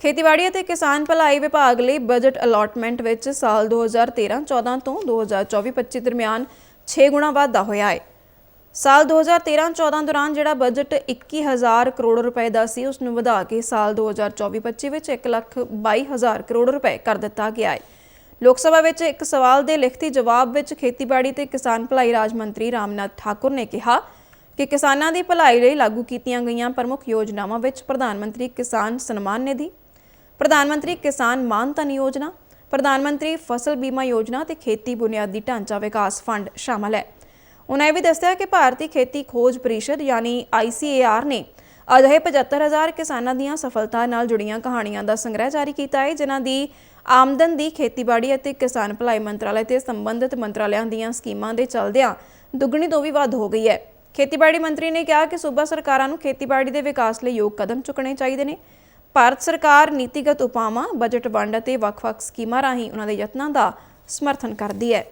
ਖੇਤੀਬਾੜੀ ਅਤੇ ਕਿਸਾਨ ਭਲਾਈ ਵਿਭਾਗ ਲਈ ਬਜਟ ਅਲਾਟਮੈਂਟ ਵਿੱਚ ਸਾਲ 2013-14 ਤੋਂ 2024-25 ਦਰਮਿਆਨ 6 ਗੁਣਾ ਵਾਧਾ ਹੋਇਆ ਹੈ। ਸਾਲ 2013-14 ਦੌਰਾਨ ਜਿਹੜਾ ਬਜਟ 21000 ਕਰੋੜ ਰੁਪਏ ਦਾ ਸੀ, ਉਸ ਨੂੰ ਵਧਾ ਕੇ ਸਾਲ 2024-25 ਵਿੱਚ 122000 ਕਰੋੜ ਰੁਪਏ ਕਰ ਦਿੱਤਾ ਗਿਆ ਹੈ। ਲੋਕ ਸਭਾ ਵਿੱਚ ਇੱਕ ਸਵਾਲ ਦੇ ਲਿਖਤੀ ਜਵਾਬ ਵਿੱਚ ਖੇਤੀਬਾੜੀ ਤੇ ਕਿਸਾਨ ਭਲਾਈ ਰਾਜ ਮੰਤਰੀ ਰਾਮਨਾਥ ਠਾਕੁਰ ਨੇ ਕਿਹਾ ਕਿ ਕਿਸਾਨਾਂ ਦੀ ਭਲਾਈ ਲਈ ਲਾਗੂ ਕੀਤੀਆਂ ਗਈਆਂ ਪ੍ਰਮੁੱਖ ਯੋਜਨਾਵਾਂ ਵਿੱਚ ਪ੍ਰਧਾਨ ਮੰਤਰੀ ਕਿਸਾਨ ਸਨਮਾਨ ਨਿਧੀ ਪ੍ਰਧਾਨ ਮੰਤਰੀ ਕਿਸਾਨ ਮਾਨ ਧਨ ਯੋਜਨਾ, ਪ੍ਰਧਾਨ ਮੰਤਰੀ ਫਸਲ ਬੀਮਾ ਯੋਜਨਾ ਤੇ ਖੇਤੀ ਬੁਨਿਆਦੀ ਢਾਂਚਾ ਵਿਕਾਸ ਫੰਡ ਸ਼ਾਮਲ ਹੈ। ਉਹਨਾਂ ਇਹ ਵੀ ਦੱਸਿਆ ਕਿ ਭਾਰਤੀ ਖੇਤੀ ਖੋਜ ਪਰਿਸ਼ਦ ਯਾਨੀ ICAR ਨੇ ਅਜਿਹੇ 75000 ਕਿਸਾਨਾਂ ਦੀਆਂ ਸਫਲਤਾ ਨਾਲ ਜੁੜੀਆਂ ਕਹਾਣੀਆਂ ਦਾ ਸੰਗ੍ਰਹਿ ਜਾਰੀ ਕੀਤਾ ਹੈ, ਜਿਨ੍ਹਾਂ ਦੀ ਆਮਦਨ ਦੀ ਖੇਤੀਬਾੜੀ ਅਤੇ ਕਿਸਾਨ ਭਲਾਈ ਮੰਤਰਾਲੇ ਤੇ ਸੰਬੰਧਿਤ ਮੰਤਰਾਲਿਆਂ ਦੀਆਂ ਸਕੀਮਾਂ ਦੇ ਚੱਲਦਿਆਂ ਦੁੱਗਣੀ ਤੋਂ ਵੀ ਵੱਧ ਹੋ ਗਈ ਹੈ। ਖੇਤੀਬਾੜੀ ਮੰਤਰੀ ਨੇ ਕਿਹਾ ਕਿ ਸੂਬਾ ਸਰਕਾਰਾਂ ਨੂੰ ਖੇਤੀਬਾੜੀ ਦੇ ਵਿਕਾਸ ਲਈ ਯੋਗ ਕਦਮ ਚੁੱਕਣੇ ਚਾਹੀਦੇ ਨੇ। ਭਾਰਤ ਸਰਕਾਰ ਨੀਤੀਗਤ ਉਪਾਵਾਂ ਬਜਟ ਵੰਡ ਅਤੇ ਵੱਖ-ਵੱਖ ਸਕੀਮਾਂ ਰਾਹੀਂ ਉਹਨਾਂ ਦੇ ਯਤਨਾਂ ਦਾ ਸਮਰਥਨ ਕਰਦੀ ਹੈ।